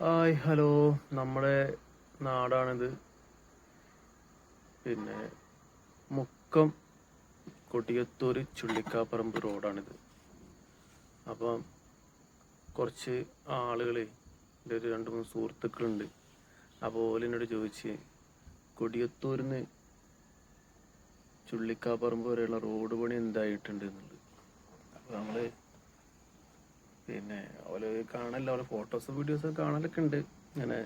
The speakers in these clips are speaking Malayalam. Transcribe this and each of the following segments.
Hi hello. നമ്മുടെ നാടാണിത്. പിന്നെ മുക്കം കൊടിയത്തൂര് ചുള്ളിക്കാപ്പറമ്പ് റോഡാണിത്. അപ്പം കുറച്ച് ആളുകൾ എന്റെ ഒരു രണ്ട് മൂന്ന് സുഹൃത്തുക്കളുണ്ട്. അപ്പോൾ ഓലെന്നോട് ചോദിച്ച് കൊടിയത്തൂരിൽ നിന്ന് ചുള്ളിക്കാപ്പറമ്പ് വരെയുള്ള റോഡ് പണി എന്തായിട്ടുണ്ട് എന്നുള്ളത്. അപ്പോൾ നമ്മൾ പിന്നെ ഓൽ കാണല്ല ഓലെ ഫോട്ടോസും വീഡിയോസും കാണലൊക്കെ ഉണ്ട് ഇങ്ങനെ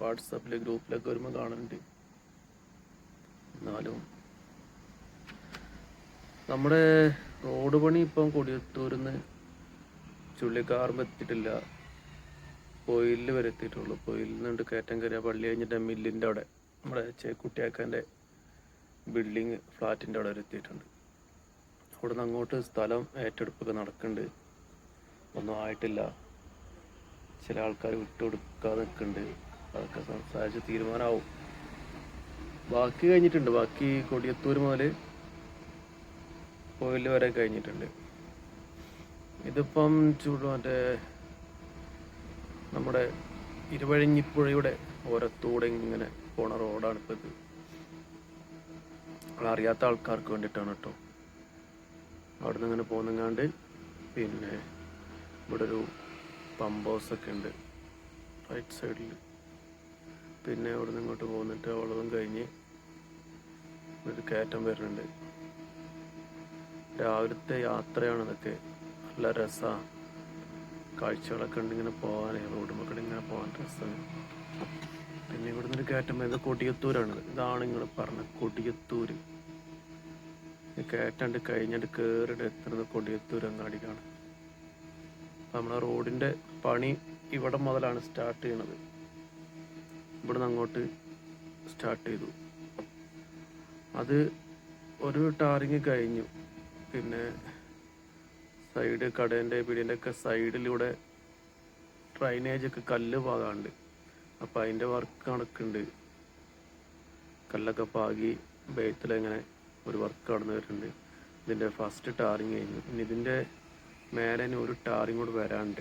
വാട്സപ്പിൽ ഗ്രൂപ്പിലൊക്കെ വരുമ്പോൾ കാണലുണ്ട്. എന്നാലും നമ്മുടെ റോഡ് പണി ഇപ്പം കൊടിയത്തൂരിന്ന് ചുള്ളിക്കാറുമ്പോൾ എത്തിയിട്ടില്ല. പൊയിലിൽ വരെ എത്തിയിട്ടുള്ളൂ. പൊയിലിൽ നിന്നുണ്ട് കയറിയ പള്ളി കഴിഞ്ഞിട്ട് മില്ലിന്റെ അവിടെ നമ്മുടെ ചേക്കുട്ടിയാക്കാന്റെ ബിൽഡിങ് ഫ്ലാറ്റിന്റെ അവിടെ വരെ എത്തിയിട്ടുണ്ട്. അവിടെ നിന്ന് അങ്ങോട്ട് സ്ഥലം ഏറ്റെടുപ്പൊക്കെ നടക്കുന്നുണ്ട് ഒന്നും ആയിട്ടില്ല. ചില ആൾക്കാർ വിട്ടുകൊടുക്കാതെ നിൽക്കുന്നുണ്ട്. അതൊക്കെ സംസാരിച്ച് തീരുമാനമാവും. ബാക്കി കഴിഞ്ഞിട്ടുണ്ട്. ബാക്കി കൊടിയത്തൂർ മുതൽ കോയിൽ വരെ കഴിഞ്ഞിട്ടുണ്ട്. ഇതിപ്പം ചൂട് മറ്റേ നമ്മുടെ ഇരുവഴിഞ്ഞിപ്പുഴയുടെ ഓരത്തൂടെ ഇങ്ങനെ പോണ റോഡാണ് ഇപ്പം ഇത്. അറിയാത്ത ആൾക്കാർക്ക് വേണ്ടിയിട്ടാണ് കേട്ടോ. അവിടെ നിന്ന് ഇങ്ങനെ പോകുന്നങ്ങാണ്ട് പിന്നെ ഇവിടെ ഒരു പമ്പ് ഒക്കെ ഉണ്ട്. റൈറ്റ് സൈഡിൽ പിന്നെ ഇവിടെ നിന്ന് ഇങ്ങോട്ട് പോന്നിട്ട് വളവും കഴിഞ്ഞ് ഒരു കയറ്റം വരുന്നുണ്ട്. രാവിലത്തെ യാത്രയാണ് ഇതൊക്കെ. നല്ല രസമാണ് കാഴ്ചകളൊക്കെ ഉണ്ട് ഇങ്ങനെ പോകാൻ റോഡ് മക്കളുടെ ഇങ്ങനെ പോകാൻ രസമാണ് പിന്നെ ഇവിടെ നിന്ന് കയറ്റം വരുന്നത് കൊടിയത്തൂരാണ്. ഇതാണ് നിങ്ങൾ പറഞ്ഞ കൊടിയത്തൂര്. ഈ കയറ്റാണ്ട് കഴിഞ്ഞിട്ട് കയറിയിട്ട് എത്തുന്നത് കൊടിയത്തൂർ അങ്ങാടിക്കാണ്. നമ്മളെ റോഡിന്റെ പണി ഇവിടെ മുതലാണ് സ്റ്റാർട്ട് ചെയ്യണത്. ഇവിടുന്ന് അങ്ങോട്ട് സ്റ്റാർട്ട് ചെയ്തു. അത് ഒരു ടാറിങ് കഴിഞ്ഞു. പിന്നെ സൈഡ് കടേന്റെ പീടിയന്റെ ഒക്കെ സൈഡിലൂടെ ഡ്രൈനേജ് ഒക്കെ കല്ല് പാകാണ്ട്. അപ്പം അതിന്റെ വർക്ക് നടക്കുന്നുണ്ട് കല്ലൊക്കെ പാകി ബേത്തിലെങ്ങനെ ഒരു വർക്ക് നടന്നു വരുന്നുണ്ട്. ഇതിന്റെ ഫസ്റ്റ് ടാറിങ് കഴിഞ്ഞു. ഇനി ഇതിന്റെ മേലെ തന്നെ ഒരു ടാറും കൂടെ വരാണ്ട്.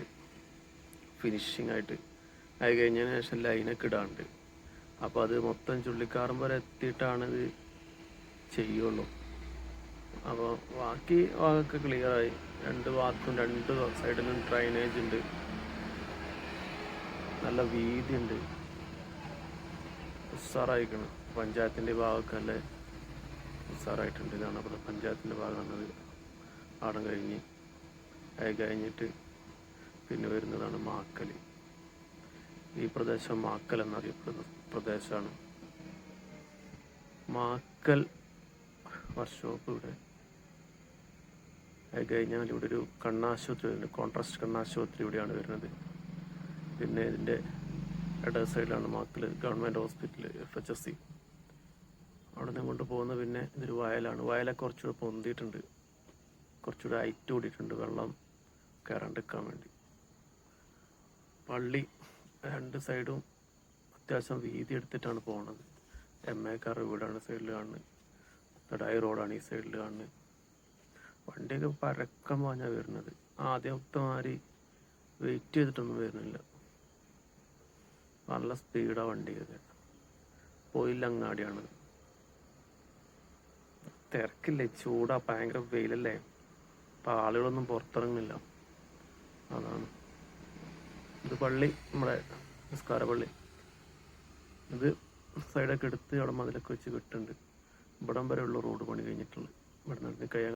ഫിനിഷിങ് ആയിട്ട്. അത് കഴിഞ്ഞതിന് ശേഷം ലൈനൊക്കെ ഇടാണ്ട്. അപ്പോൾ അത് മൊത്തം ചുള്ളിക്കാറും വരെ എത്തിയിട്ടാണ് ഇത് ചെയ്യുള്ളൂ. അപ്പോൾ ബാക്കി ഭാഗമൊക്കെ ക്ലിയറായി രണ്ട് ഭാഗത്തും രണ്ട് സൈഡിലും ഡ്രൈനേജ് ഉണ്ട്. നല്ല വീതി ഉണ്ട്. ഉഷാറായിക്കണം പഞ്ചായത്തിന്റെ ഭാഗമൊക്കെ നല്ല ഉഷാറായിട്ടുണ്ട് ഇതാണ് അപ്പോൾ പഞ്ചായത്തിന്റെ ഭാഗമാണത് ആടം കഴിഞ്ഞ്. അത് കഴിഞ്ഞിട്ട് പിന്നെ വരുന്നതാണ് മാക്കൽ ഈ പ്രദേശം മാക്കൽ എന്നറിയപ്പെടുന്ന പ്രദേശമാണ്. മാക്കൽ വർക്ക്ഷോപ്പ് ഇവിടെ. അത് കഴിഞ്ഞാൽ ഇവിടെ ഒരു കണ്ണാശുപത്രി വരുന്നത് കോൺട്രാസ്റ്റ് കണ്ണാശുപത്രി ഇവിടെയാണ് വരുന്നത്. പിന്നെ ഇതിന്റെ ഇട സൈഡിലാണ് Makkal government hospital F H S C. അവിടെ നിന്ന് കൊണ്ട് പോകുന്ന പിന്നെ ഇതൊരു വയലാണ്. വയലൊക്കെ കുറച്ചുകൂടെ പൊന്തിയിട്ടുണ്ട്. കുറച്ചുകൂടെ ഐറ്റ് കൂടിയിട്ടുണ്ട്. വെള്ളം കയറാണ്ടിരിക്കാൻ വേണ്ടി. പള്ളി രണ്ട് സൈഡും അത്യാവശ്യം വീതി എടുത്തിട്ടാണ് പോകുന്നത് എം എ കാർ വീടാണ് സൈഡിൽ കാണുന്നത് തടായി റോഡാണ് ഈ സൈഡിൽ കാണുന്നത് വണ്ടിയൊക്കെ പരക്കം പറഞ്ഞാൽ വരുന്നത്. ആദ്യത്തെ മാതിരി വെയിറ്റ് ചെയ്തിട്ടൊന്നും വരുന്നില്ല. നല്ല സ്പീഡാണ് വണ്ടിയൊക്കെ പോയില്ലങ്ങാടിയാണ്. തിരക്കില്ലേ? ചൂടാ ഭയങ്കര വെയിലല്ലേ? അപ്പം ആളുകളൊന്നും പുറത്തിറങ്ങുന്നില്ല. അതാണ്. ഇത് പള്ളി നമ്മുടെ നിസ്കാര പള്ളി. ഇത് സൈഡൊക്കെ എടുത്ത് അവിടെ മതിലൊക്കെ വെച്ച് കെട്ടുണ്ട്. ഇവിടം വരെയുള്ള റോഡ് പണി കഴിഞ്ഞിട്ടുള്ളത് ഇവിടെ നിന്ന് കഴിയാൻ